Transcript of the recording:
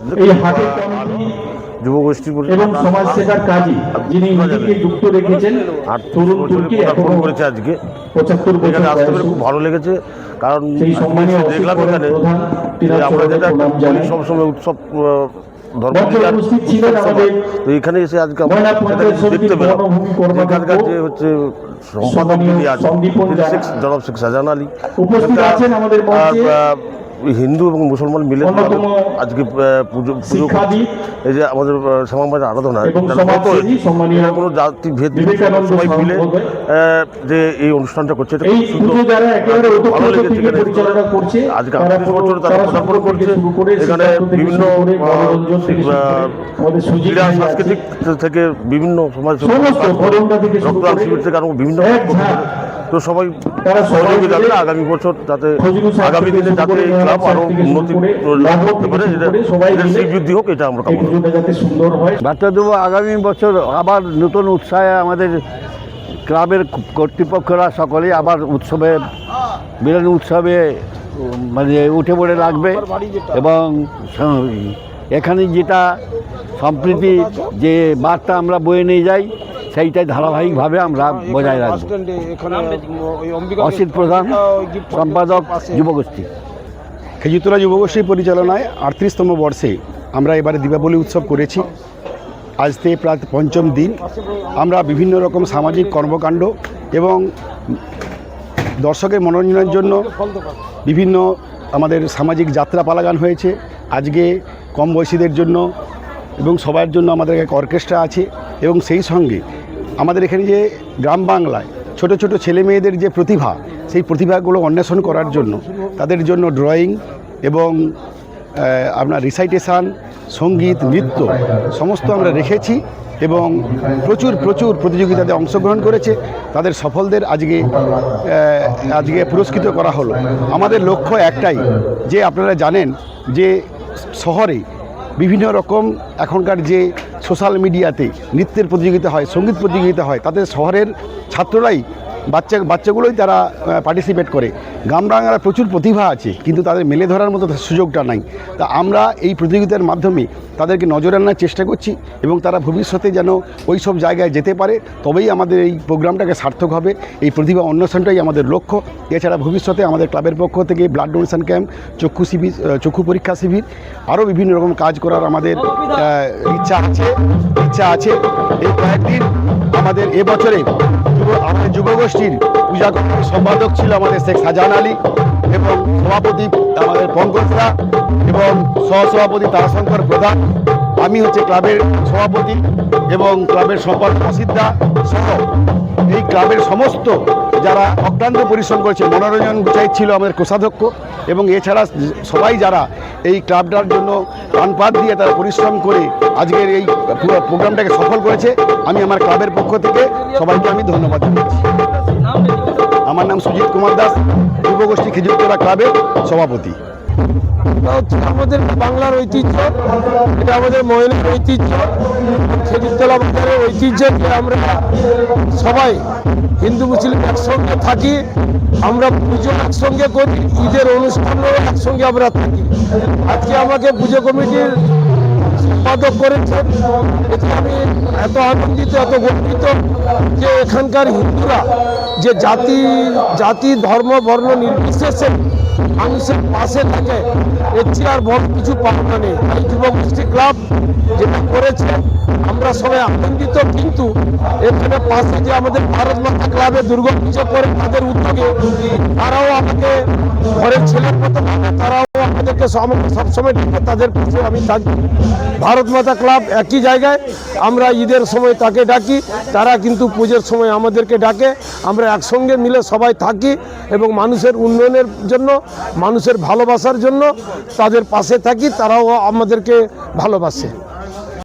এই হাটের যুবগোষ্ঠী এবং সমাজ সেবার কাজে যিনি নিজেকে যুক্ত রেখেছেন তরুণ তুর্কি এখনও করেছে আজকে। পঁচাত্তর এখানে আসতে পেরে খুব ভালো লেগেছে কারণ দেখলাম এখানে যে আমরা যেটা সবসময় উৎসব ধর্ম আর তো এখানে এসে আজকে দেখতে পেলাম। এখানকার যে হচ্ছে সম্পাদক যিনি আছেন জনাব শেখ শাহজাহান আলী উপস্থিত আছেন আমাদের হিন্দু এবং মুসলমান মিলে আজকে পুজো পুজো এই যে আমাদের শ্যামাবাজার আরাধনা কোনো জাতি ভেদ সবাই মিলে যে এই অনুষ্ঠানটা করছে এটা খুব সুন্দর। ভালো লেগেছে আজকে আটত্রিশ বছর তারা পদার্পণ করছে। এখানে বিভিন্ন ক্রীড়া সাংস্কৃতিক থেকে বিভিন্ন সমাজ রক্তদান শিবির থেকে আরম্ভ বিভিন্ন তো সবাই সহযোগিতা করে আগামী বছর যাতে আগামী দিনে যাতে এই ক্লাব আরও উন্নতি লাভ করতে পারে যেটা শ্রীবৃদ্ধি হোক এটা আমরা কামনা হয়। বার্তা দেবো আগামী বছর আবার নতুন উৎসাহে আমাদের ক্লাবের কর্তৃপক্ষরা সকলেই আবার উৎসবে বিরিয়ানি উৎসবে মানে উঠে পড়ে লাগবে এবং এখানে যেটা সম্প্রীতি যে বার্তা আমরা বয়ে নিয়ে যাই সেইটাই ধারাবাহিকভাবে আমরা বজায় রাখব। অসিত প্রধান সম্পাদক যুবগোষ্ঠী। খেজুতলা যুবগোষ্ঠীর পরিচালনায় আটত্রিশতম বর্ষে আমরা এবারে দীপাবলি উৎসব করেছি। আজ থেকে প্রায় পঞ্চম দিন। আমরা বিভিন্ন রকম সামাজিক কর্মকাণ্ড এবং দর্শকের মনোরঞ্জনের জন্য বিভিন্ন আমাদের সামাজিক যাত্রা পালাগান হয়েছে। আজকে কম বয়সীদের জন্য এবং সবার জন্য আমাদের এক অর্কেস্ট্রা আছে এবং সেই সঙ্গে আমাদের এখানে যে গ্রাম বাংলায় ছোট ছোট ছেলে মেয়েদের যে প্রতিভা, সেই প্রতিভাগুলো অন্বেষণ করার জন্য তাদের জন্য ড্রয়িং এবং আপনার রিসাইটেশান, সংগীত, নৃত্য সমস্ত আমরা রেখেছি এবং প্রচুর প্রচুর প্রতিযোগিতাতে অংশগ্রহণ করেছে। তাদের সফলদের আজকে আজকে পুরস্কৃত করা হলো। আমাদের লক্ষ্য একটাই, যে আপনারা জানেন যে শহরে বিভিন্ন রকম এখনকার যে সোশ্যাল মিডিয়াতে নৃত্যের প্রতিযোগিতা হয়, সংগীত প্রতিযোগিতা হয়, তাদের শহরের ছাত্ররাই বাচ্চা বাচ্চাগুলোই তারা পার্টিসিপেট করে। গ্রাম বাংলার প্রচুর প্রতিভা আছে, কিন্তু তাদের মেলে ধরার মতো সুযোগটা নাই। তা আমরা এই প্রতিযোগিতার মাধ্যমে তাদেরকে নজরে আনার চেষ্টা করছি এবং তারা ভবিষ্যতে যেন ওই সব জায়গায় যেতে পারে, তবেই আমাদের এই প্রোগ্রামটাকে সার্থক হবে। এই প্রতিভা অন্বেষণটাই আমাদের লক্ষ্য। এছাড়া ভবিষ্যতে আমাদের ক্লাবের পক্ষ থেকে ব্লাড ডোনেশন ক্যাম্প চক্ষু শিবির চক্ষু পরীক্ষা শিবির, আরও বিভিন্ন রকম কাজ করার আমাদের ইচ্ছা আছে ইচ্ছা আছে। এই কয়েকদিন আমাদের এবছরে আমাদের যুবগোষ্ঠীর পূজা সম্পাদক ছিল আমাদের শেখ সাজান আলী এবং সভাপতি আমাদের পঙ্কজরা এবং সহসভাপতি তারাশঙ্কর প্রধান। আমি হচ্ছে ক্লাবের সভাপতি এবং ক্লাবের সম্পাদক প্রসিদ্ধা সহ। এই ক্লাবের সমস্ত যারা অক্লান্ত পরিশ্রম করেছে, মনোরঞ্জন গুচাই ছিল আমাদের কোষাধ্যক্ষ। এবং এছাড়া সবাই যারা এই ক্লাবটার জন্য প্রাণপাত দিয়ে তারা পরিশ্রম করে আজকের এই পুরো প্রোগ্রামটাকে সফল করেছে, আমি আমার ক্লাবের পক্ষ থেকে সবাইকে আমি ধন্যবাদ জানাচ্ছি। আমার নাম সুজিত কুমার দাস যুবগোষ্ঠী খেজুরতলা ক্লাবের সভাপতি। এটা হচ্ছে আমাদের বাংলার ঐতিহ্য, এটা আমাদের মহিলার ঐতিহ্য, খেজুরতলা বাজারের ঐতিহ্য যে আমরা সবাই হিন্দু, মুসলিম একসঙ্গে থাকি, আমরা পুজো একসঙ্গে করি, ঈদের অনুষ্ঠানও একসঙ্গে আমরা থাকি। আজকে আমাকে পুজো কমিটির সম্পাদক করেছেন, এতে আমি এত আনন্দিত, এত গর্বিত যে এখানকার হিন্দুরা যে জাতি জাতি, ধর্ম, বর্ণ নির্বিশেষে মানুষের পাশে থাকে, এর চেয়ে আর বড় কিছু পাওনা নেই। যুবগোষ্ঠী ক্লাব যেটা করেছে, আমরা সবাই আনন্দিত কিন্তু এখানে পাশে যে আমাদের ভারত মাতা ক্লাবে দুর্গা পুজো করে তাদের উদ্যোগে তারাও আমাকে ঘরের ছেলের মতো তারাও সব- সবসময় তাদের পাশে আমি থাকি। ভারত মাতা ক্লাব একই জায়গায়, আমরা ঈদের সময় তাকে ডাকি, তারা কিন্তু পুজোর সময় আমাদেরকে ডাকে, আমরা একসঙ্গে মিলে সবাই থাকি এবং মানুষের উন্নয়নের জন্য, মানুষের ভালোবাসার জন্য তাদের পাশে থাকি, তারাও আমাদেরকে ভালোবাসে।